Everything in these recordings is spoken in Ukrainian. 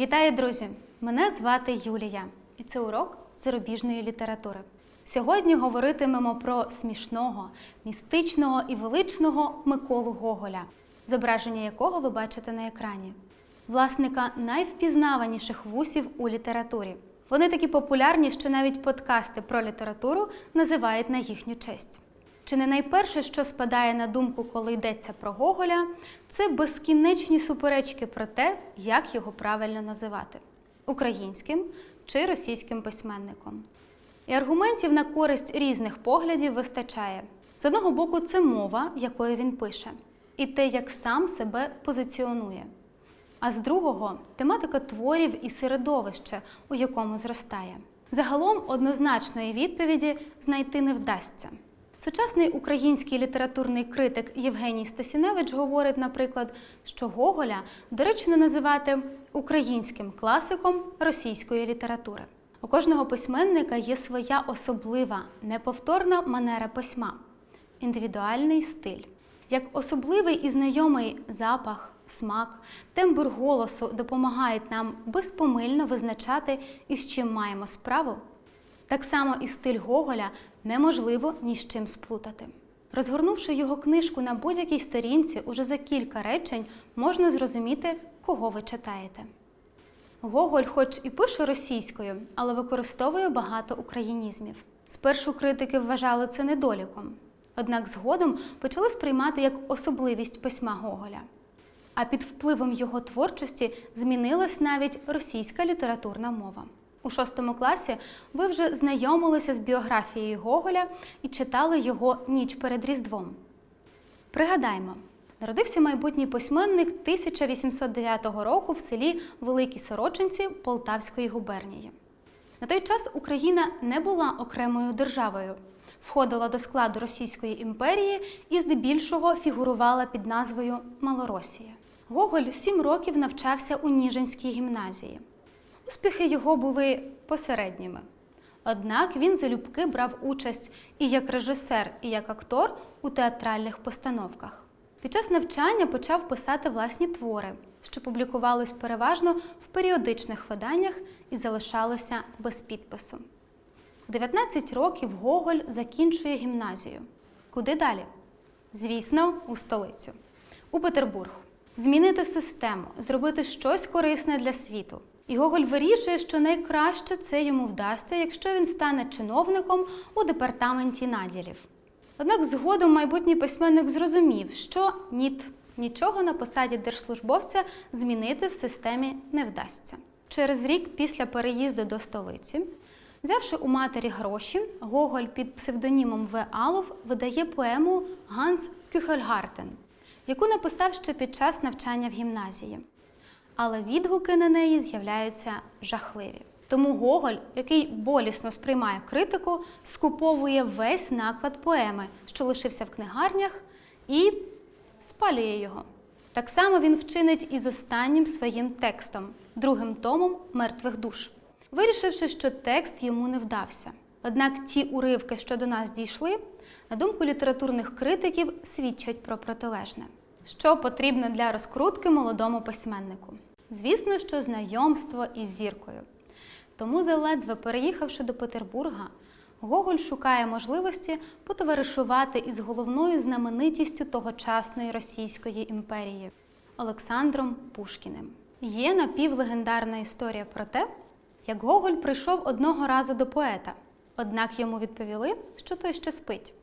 Вітаю, друзі! Мене звати Юлія, і це урок зарубіжної літератури. Сьогодні говоритимемо про смішного, містичного і величного Миколу Гоголя, зображення якого ви бачите на екрані, власника найвпізнаваніших вусів у літературі. Вони такі популярні, що навіть подкасти про літературу називають на їхню честь. Чи не найперше, що спадає на думку, коли йдеться про Гоголя, це безкінечні суперечки про те, як його правильно називати українським чи російським письменником. І аргументів на користь різних поглядів вистачає. З одного боку, це мова, якою він пише, і те, як сам себе позиціонує. А з другого тематика творів і середовище, у якому зростає. Загалом однозначної відповіді знайти не вдасться. Сучасний український літературний критик Євгеній Стасіневич говорить, наприклад, що Гоголя доречно називати українським класиком російської літератури. У кожного письменника є своя особлива, неповторна манера письма, індивідуальний стиль. Як особливий і знайомий запах, смак, тембр голосу допомагають нам безпомильно визначати, із чим маємо справу, так само і стиль Гоголя неможливо ні з чим сплутати. Розгорнувши його книжку на будь-якій сторінці, уже за кілька речень можна зрозуміти, кого ви читаєте. Гоголь, хоч і пише російською, але використовує багато українізмів. Спершу критики вважали це недоліком, однак згодом почали сприймати як особливість письма Гоголя. А під впливом його творчості змінилась навіть російська літературна мова. У шостому класі ви вже знайомилися з біографією Гоголя і читали його ніч перед Різдвом. Пригадаймо, народився майбутній письменник 1809 року в селі Великі Сорочинці Полтавської губернії. На той час Україна не була окремою державою, входила до складу Російської імперії і здебільшого фігурувала під назвою Малоросія. Гоголь сім років навчався у Ніжинській гімназії. Успіхи його були посередніми. Однак він залюбки брав участь і як режисер, і як актор у театральних постановках. Під час навчання почав писати власні твори, що публікувались переважно в періодичних виданнях і залишалися без підпису. У 19 років Гоголь закінчує гімназію. Куди далі? Звісно, у столицю, у Петербург. Змінити систему, зробити щось корисне для світу. І Гоголь вирішує, що найкраще це йому вдасться, якщо він стане чиновником у департаменті наділів. Однак згодом майбутній письменник зрозумів, що ніт, нічого на посаді держслужбовця змінити в системі не вдасться. Через рік після переїзду до столиці, взявши у матері гроші, Гоголь під псевдонімом В. Алов видає поему Ганс Кюхельгартен, яку написав ще під час навчання в гімназії але відгуки на неї з'являються жахливі. Тому Гоголь, який болісно сприймає критику, скуповує весь наклад поеми, що лишився в книгарнях, і спалює його. Так само він вчинить і з останнім своїм текстом, другим томом мертвих душ, вирішивши, що текст йому не вдався. Однак ті уривки, що до нас дійшли, на думку літературних критиків, свідчать про протилежне. Що потрібно для розкрутки молодому письменнику? Звісно, що знайомство із зіркою. Тому, заледве переїхавши до Петербурга, Гоголь шукає можливості потоваришувати із головною знаменитістю тогочасної Російської імперії Олександром Пушкіним. Є напівлегендарна історія про те, як Гоголь прийшов одного разу до поета, однак йому відповіли, що той ще спить.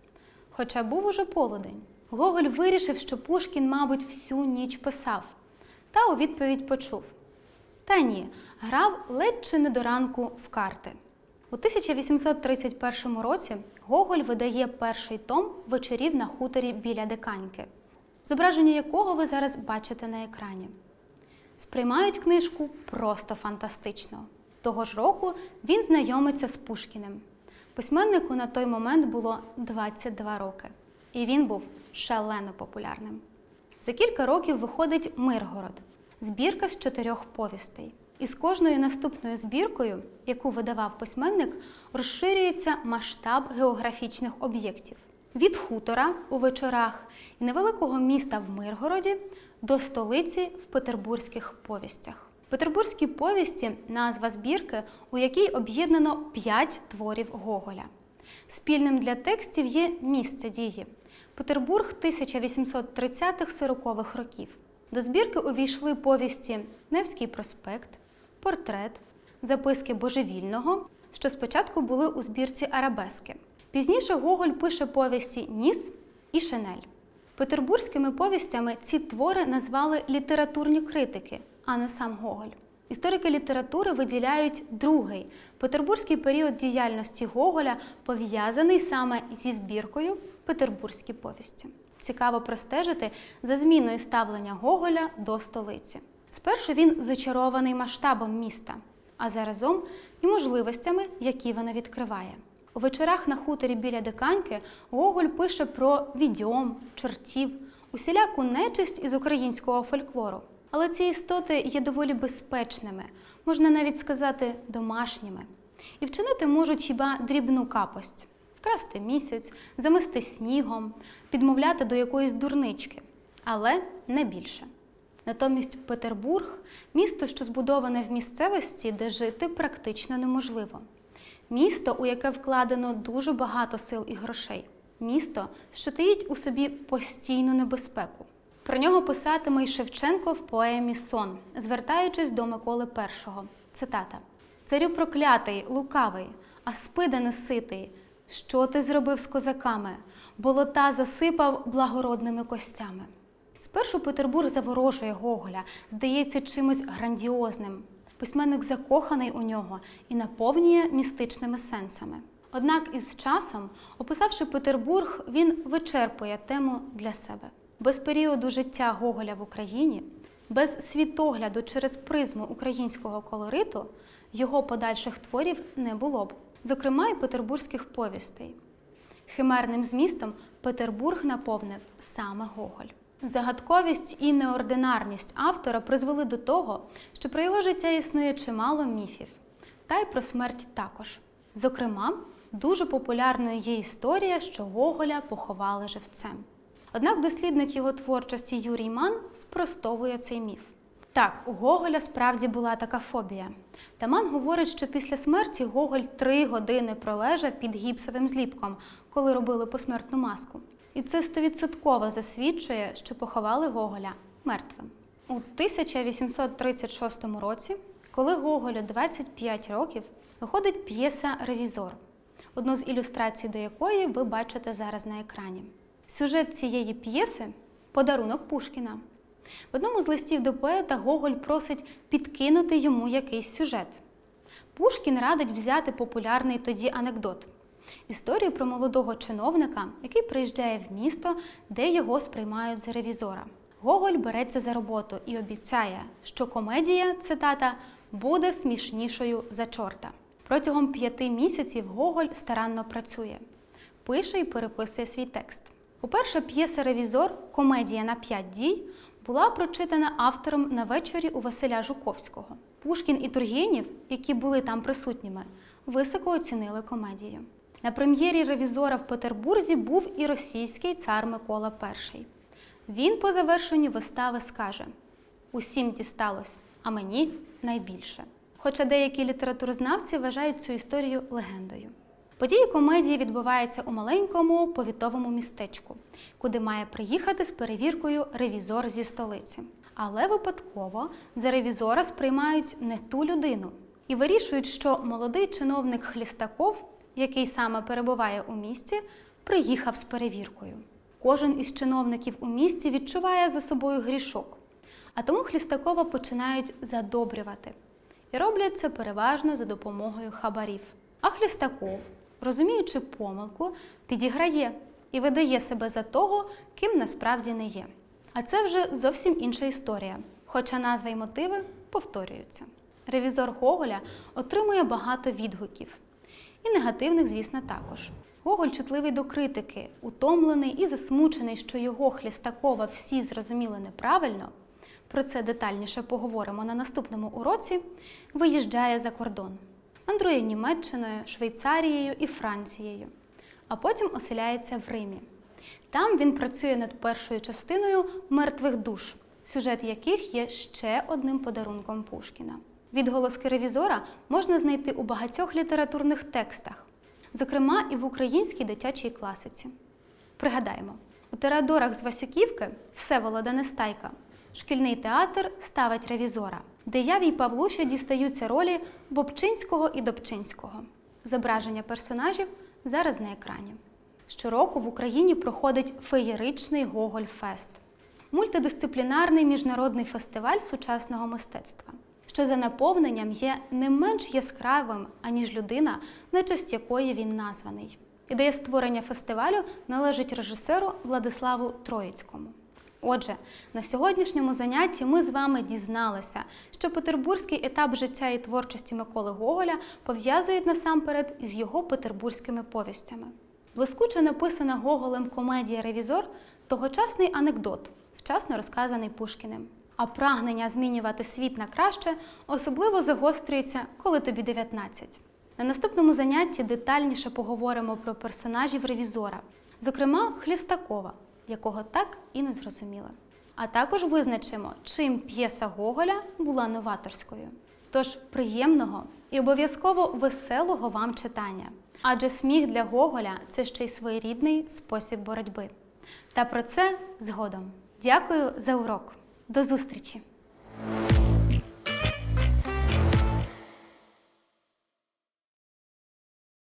Хоча був уже полудень. Гоголь вирішив, що Пушкін, мабуть, всю ніч писав, та у відповідь почув: Та ні, грав ледь чи не до ранку в карти. У 1831 році Гоголь видає перший том вечорів на хуторі біля Диканьки, зображення якого ви зараз бачите на екрані. Сприймають книжку просто фантастично. Того ж року він знайомиться з Пушкіним. Письменнику на той момент було 22 роки, і він був шалено популярним. За кілька років виходить Миргород, збірка з чотирьох повістей. І з кожною наступною збіркою, яку видавав письменник, розширюється масштаб географічних об'єктів від хутора у вечорах і невеликого міста в Миргороді до столиці в петербурзьких повістях. Петербурзькі повісті назва збірки, у якій об'єднано п'ять творів Гоголя. Спільним для текстів є місце дії Петербург 1830-40-х років. До збірки увійшли повісті Невський проспект, Портрет, Записки божевільного, що спочатку були у збірці Арабески. Пізніше Гоголь пише повісті Ніс і Шинель. Петербурзькими повістями ці твори назвали літературні критики, а не сам Гоголь. Історики літератури виділяють другий петербурзький період діяльності Гоголя, пов'язаний саме зі збіркою Петербурзькі повісті. Цікаво простежити за зміною ставлення Гоголя до столиці. Спершу він зачарований масштабом міста, а заразом і можливостями, які вона відкриває. У вечорах на хуторі біля диканьки Гоголь пише про відьом, чортів, усіляку нечисть із українського фольклору. Але ці істоти є доволі безпечними, можна навіть сказати, домашніми. І вчинити можуть хіба дрібну капость красти місяць, замести снігом, підмовляти до якоїсь дурнички, але не більше. Натомість Петербург місто, що збудоване в місцевості, де жити практично неможливо. Місто, у яке вкладено дуже багато сил і грошей. Місто, що таїть у собі постійну небезпеку. Про нього писатиме й Шевченко в поемі Сон, звертаючись до Миколи І. Цитата: Царю проклятий, лукавий, а спида неситий. Що ти зробив з козаками? Болота засипав благородними костями. Спершу Петербург заворожує Гоголя, здається чимось грандіозним. Письменник закоханий у нього і наповнює містичними сенсами. Однак із часом, описавши Петербург, він вичерпує тему для себе. Без періоду життя Гоголя в Україні, без світогляду через призму українського колориту його подальших творів не було б, зокрема і петербурзьких повістей. Химерним змістом Петербург наповнив саме Гоголь. Загадковість і неординарність автора призвели до того, що про його життя існує чимало міфів, та й про смерть також. Зокрема, дуже популярною є історія, що Гоголя поховали живцем. Однак дослідник його творчості Юрій Ман спростовує цей міф. Так, у Гоголя справді була така фобія. Таман говорить, що після смерті Гоголь три години пролежав під гіпсовим зліпком, коли робили посмертну маску. І це стовідсотково засвідчує, що поховали Гоголя мертвим. У 1836 році, коли Гоголю 25 років, виходить п'єса Ревізор, одну з ілюстрацій до якої ви бачите зараз на екрані. Сюжет цієї п'єси подарунок Пушкіна. В одному з листів до поета Гоголь просить підкинути йому якийсь сюжет. Пушкін радить взяти популярний тоді анекдот історію про молодого чиновника, який приїжджає в місто, де його сприймають за ревізора. Гоголь береться за роботу і обіцяє, що комедія, цитата, буде смішнішою за чорта. Протягом п'яти місяців Гоголь старанно працює, пише і переписує свій текст. По-перше, п'єса Ревізор, комедія на п'ять дій, була прочитана автором на вечорі у Василя Жуковського. Пушкін і Тургенєв, які були там присутніми, високо оцінили комедію. На прем'єрі ревізора в Петербурзі був і російський цар Микола І. Він по завершенню вистави скаже: усім дісталось, а мені найбільше. Хоча деякі літературознавці вважають цю історію легендою. Події комедії відбуваються у маленькому повітовому містечку, куди має приїхати з перевіркою ревізор зі столиці. Але випадково за ревізора сприймають не ту людину і вирішують, що молодий чиновник Хлістаков, який саме перебуває у місті, приїхав з перевіркою. Кожен із чиновників у місті відчуває за собою грішок, а тому Хлістакова починають задобрювати. І роблять це переважно за допомогою хабарів. А Хлістаков, розуміючи помилку, підіграє і видає себе за того, ким насправді не є. А це вже зовсім інша історія, хоча назва й мотиви повторюються. Ревізор Гоголя отримує багато відгуків. І негативних, звісно, також. Гоголь чутливий до критики, утомлений і засмучений, що його Хлістакова всі зрозуміли неправильно. Про це детальніше поговоримо на наступному уроці. Виїжджає за кордон. Мандрує Німеччиною, Швейцарією і Францією, а потім оселяється в Римі. Там він працює над першою частиною мертвих душ, сюжет яких є ще одним подарунком Пушкіна. Відголоски ревізора можна знайти у багатьох літературних текстах, зокрема і в українській дитячій класиці. Пригадаємо, у Теодорах з Васюківки Всеволода Нестайка шкільний театр ставить ревізора, де яві й Павлуші дістаються ролі Бобчинського і Добчинського. Зображення персонажів зараз на екрані. Щороку в Україні проходить феєричний Гоголь-фест мультидисциплінарний міжнародний фестиваль сучасного мистецтва, що за наповненням є не менш яскравим, аніж людина, на честь якої він названий. Ідея створення фестивалю належить режисеру Владиславу Троїцькому. Отже, на сьогоднішньому занятті ми з вами дізналися, що петербурзький етап життя і творчості Миколи Гоголя пов'язують насамперед із його петербурзькими повістями. Блискуче написана Гоголем комедія Ревізор тогочасний анекдот, вчасно розказаний Пушкіним. А прагнення змінювати світ на краще особливо загострюється, коли тобі 19. На наступному занятті детальніше поговоримо про персонажів ревізора, зокрема Хлістакова, якого так і не зрозуміли. А також визначимо, чим п'єса Гоголя була новаторською. Тож приємного і обов'язково веселого вам читання. Адже сміх для Гоголя це ще й своєрідний спосіб боротьби. Та про це згодом. Дякую за урок. До зустрічі!